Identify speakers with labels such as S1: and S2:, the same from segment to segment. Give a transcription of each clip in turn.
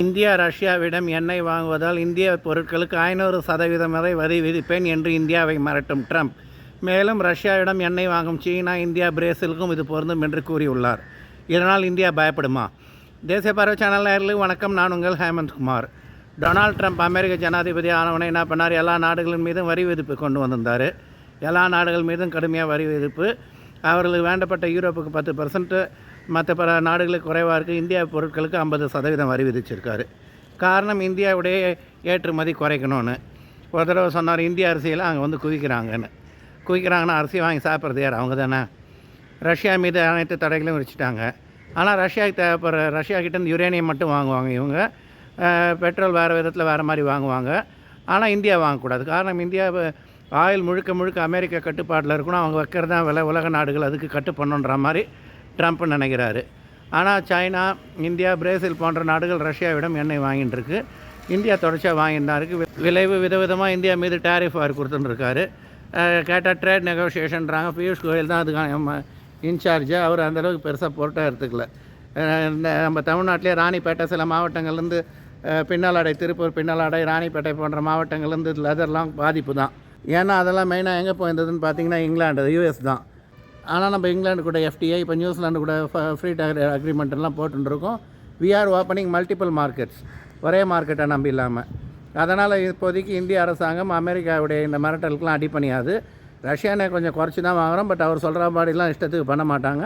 S1: India ரஷ்யாவிடம் எண்ணெய் வாங்குவதால் இந்திய பொருட்களுக்கு ஐநூறு சதவீதம் வரை வரி விதிப்பேன் என்று இந்தியாவை மிரட்டும் ட்ரம்ப். மேலும் ரஷ்யாவிடம் எண்ணெய் வாங்கும் சீனா இந்தியா பிரேசிலுக்கும் இது பொருந்தும் என்று கூறியுள்ளார். இதனால் இந்தியா பயப்படுமா? தேசிய பறவை சேனல் நேரில் வணக்கம். நான் உங்கள் ஹேமந்த் குமார். டொனால்ட் ட்ரம்ப் அமெரிக்க ஜனாதிபதி ஆனவனை என்ன பண்ணார்? எல்லா நாடுகளின் மீதும் வரி விதிப்பு கொண்டு வந்திருந்தார். எல்லா நாடுகள் மீதும் கடுமையாக வரி விதிப்பு அவர்களுக்கு வேண்டப்பட்ட யூரோப்புக்கு பத்து பர்சன்ட்டு மற்ற பல நாடுகளுக்கு குறைவாக இருக்குது இந்தியா பொருட்களுக்கு ஐம்பது சதவீதம் வரி விதிச்சிருக்காரு. காரணம் இந்தியாவுடைய ஏற்றுமதி குறைக்கணும்னு. ஒரு தடவை சொன்னார் இந்திய அரிசியெல்லாம் அங்கே வந்து குவிக்கிறாங்கன்னு. குவிக்கிறாங்கன்னா அரிசி வாங்கி சாப்பிட்றது யார்? அவங்க தானே. ரஷ்யா மீது அனைத்து தடைகளையும் விரிச்சிட்டாங்க ஆனால் ரஷ்யாவுக்கு தேவைப்படுற ரஷ்யா கிட்டேருந்து யுரேனியம் மட்டும் வாங்குவாங்க இவங்க. பெட்ரோல் வேறு விதத்தில் வேறு மாதிரி வாங்குவாங்க. ஆனால் இந்தியா வாங்கக்கூடாது. காரணம் இந்தியா ஆயில் முழுக்க முழுக்க அமெரிக்கா கட்டுப்பாட்டில் இருக்கணும். அவங்க வைக்கிறது தான் விலை உலக நாடுகள் அதுக்கு கட்டு பண்ணுன்ற மாதிரி ட்ரம்ப் நினைக்கிறாரு. ஆனால் சைனா இந்தியா பிரேசில் போன்ற நாடுகள் ரஷ்யாவிடம் எண்ணெய் வாங்கிட்டு இருக்கு. இந்தியா தொடர்ச்சியாக வாங்கிட்டு தான் இருக்குது விளைவு விதவிதமாக இந்தியா மீது டேரிஃப் அவர் கொடுத்துட்டுருக்காரு கேட்டால் ட்ரேட் நெகோஷியேஷன்றாங்க பியூஷ் கோயல் தான் அதுக்கான இன்சார்ஜு அவர் அந்தளவுக்கு பெருசாக பொருட்டாக எடுத்துக்கல. இந்த நம்ம தமிழ்நாட்டிலே ராணிப்பேட்டை சில மாவட்டங்கள்லேருந்து பின்னலாடை திருப்பூர் பின்னலாடை ராணிப்பேட்டை போன்ற மாவட்டங்கள்லேருந்து லெதர்லாம் பாதிப்பு தான். ஏன்னா அதெல்லாம் மெயினாக எங்கே போயிருந்ததுன்னு பார்த்தீங்கன்னா இங்கிலாந்து யூஎஸ் தான். ஆனால் நம்ம இங்கிலாந்து கூட எஃப்டிஐ இப்போ நியூசிலாண்டு கூட ஃப்ரீ டேர் அக்ரிமெண்ட் எல்லாம் போட்டுருக்கோம் we are opening multiple markets ஒரே மார்க்கெட்டை நம்பி இல்லாமல் அதனால் இப்போதைக்கு இந்திய அரசாங்கம் அமெரிக்காவுடைய இந்த மிரட்டலுக்கெலாம் அடி பண்ணியாது ரஷ்யானை கொஞ்சம் குறைச்சி தான் வாங்குகிறோம் பட் அவர் சொல்கிற மாதிரிலாம் இஷ்டத்துக்கு பண்ண மாட்டாங்க.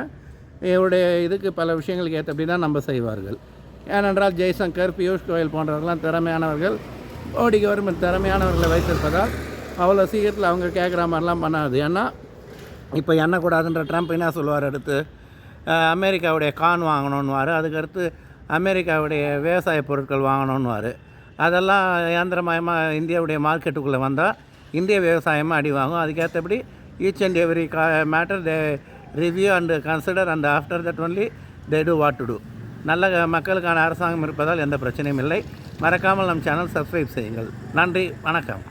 S1: இவருடைய இதுக்கு பல விஷயங்களுக்கு ஏற்றபடி தான் நம்ம செய்வார்கள். ஏனென்றால் ஜெய்சங்கர் பியூஷ் கோயல் போன்றவர்கள்லாம் திறமையானவர்கள். மோடி கவர்மெண்ட் திறமையானவர்களை வைத்திருப்பதால் அவ்வளோ சீக்கிரத்தில் அவங்க கேட்குற மாதிரிலாம் பண்ணாது. ஏன்னா இப்போ எண்ணக்கூடாதுன்ற ட்ரம்ப் என்ன சொல்லுவார் அடுத்து? அமெரிக்காவுடைய கான் வாங்கணுன்னுவார் அதுக்கடுத்து அமெரிக்காவுடைய விவசாய பொருட்கள் வாங்கணுன்னுவார் அதெல்லாம் இயந்திரமயமாக இந்தியாவுடைய மார்க்கெட்டுக்குள்ளே வந்தால் இந்திய விவசாயமாக அடி வாங்கும் அதுக்கேற்றபடி ஈச் அண்ட் எவ்ரி கா matter they review and consider and after that only they do what to do நல்ல மக்களுக்கான அரசாங்கம் இருப்பதால் எந்த பிரச்சனையும் இல்லை. மறக்காமல் நம் சேனல் சப்ஸ்கிரைப் செய்யுங்கள். நன்றி வணக்கம்.